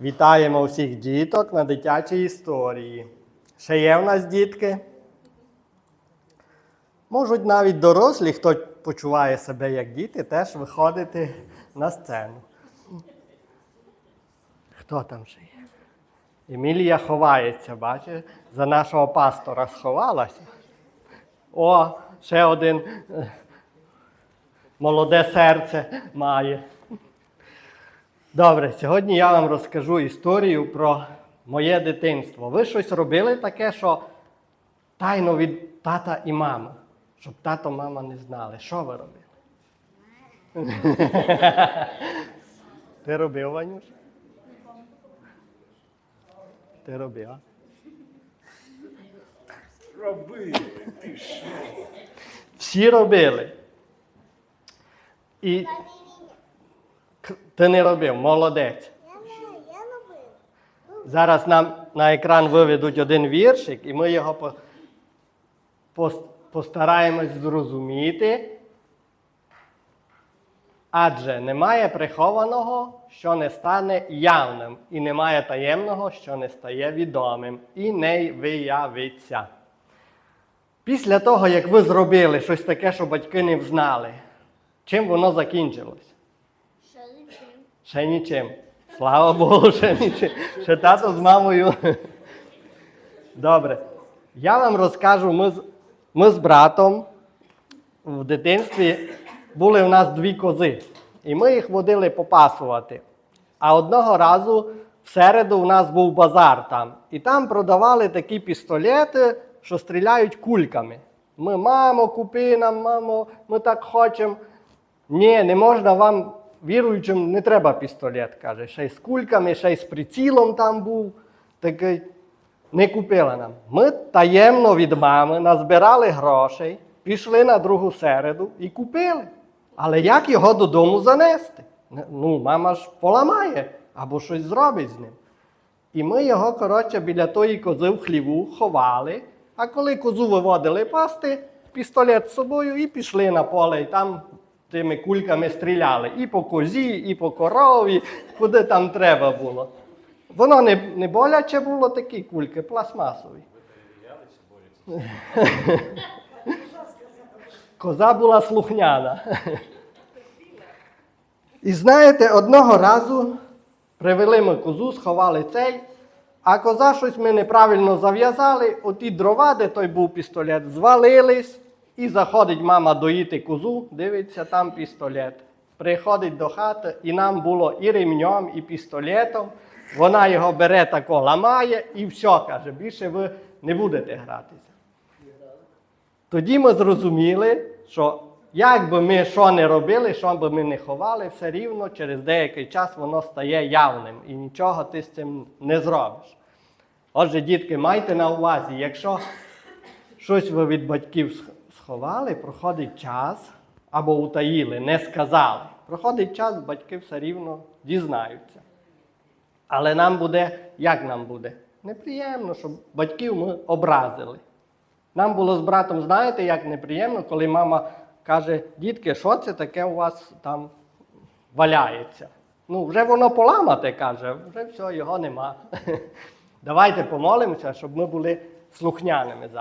Вітаємо всіх діток на дитячій історії. Ще є в нас дітки? Можуть навіть дорослі, хто почуває себе як діти, теж виходити на сцену. Хто там ще є? Емілія ховається, бачиш, за нашого пастора сховалася. О, ще один е, молоде серце має. Добре, сьогодні я вам розкажу історію про моє дитинство. Ви щось робили таке, що тайно від тата і мами, щоб тато, мама не знали. Що ви робили? Ти робив, Ванюш? Ти робив? а? Роби, ти що? Всі робили. І ти не робив, молодець. Я не, я робив. Зараз нам на екран виведуть один віршик, і ми його по, пос- постараємось зрозуміти. Адже немає прихованого, що не стане явним, і немає таємного, що не стає відомим, і не виявиться. Після того, як ви зробили щось таке, що батьки не взнали, чим воно закінчилось? Ще нічим. Слава Богу, ще нічим. Ще тато з мамою. Добре. Я вам розкажу, ми з, ми з братом в дитинстві були у нас дві кози. І ми їх водили попасувати. А одного разу в середу у нас був базар там. І там продавали такі пістолети, що стріляють кульками. Ми, мамо, купи нам, мамо, ми так хочемо. Ні, не можна вам, віруючим, не треба пістолет, каже. Ще й з кульками, ще й з прицілом там був. Такий, не купила нам. Ми таємно від мами назбирали грошей, пішли на другу середу і купили. Але як його додому занести? Ну, мама ж поламає або щось зробить з ним. І ми його, коротше, біля тої кози в хліву ховали. А коли козу виводили пасти, пістолет з собою і пішли на поле, і там тими кульками стріляли. І по козі, і по корові, куди там треба було. Воно не, не боляче було такі кульки, пластмасові. Коза була слухняна. І знаєте, одного разу привели ми козу, сховали цей, а коза щось ми неправильно зав'язали, оті дрова, де той був пістолет, звалились, і заходить мама доїти козу, дивиться, там пістолет. Приходить до хати, і нам було і ремнем, і пістолетом. Вона його бере тако, ламає і все, каже, більше ви не будете гратися. Тоді ми зрозуміли, що як би ми що не робили, що би ми не ховали, все рівно через деякий час воно стає явним і нічого ти з цим не зробиш. Отже, дітки, майте на увазі, якщо щось ви від батьків сховали, проходить час або утаїли, не сказали. Проходить час, батьки все рівно дізнаються. Але нам буде, як нам буде? Неприємно, щоб батьків ми образили. Нам було з братом, знаєте, як неприємно, коли мама каже, дітки, що це таке у вас там валяється? Ну, вже воно поламате, каже, вже все, його нема. Давайте помолимося, щоб ми були слухняними. зараз.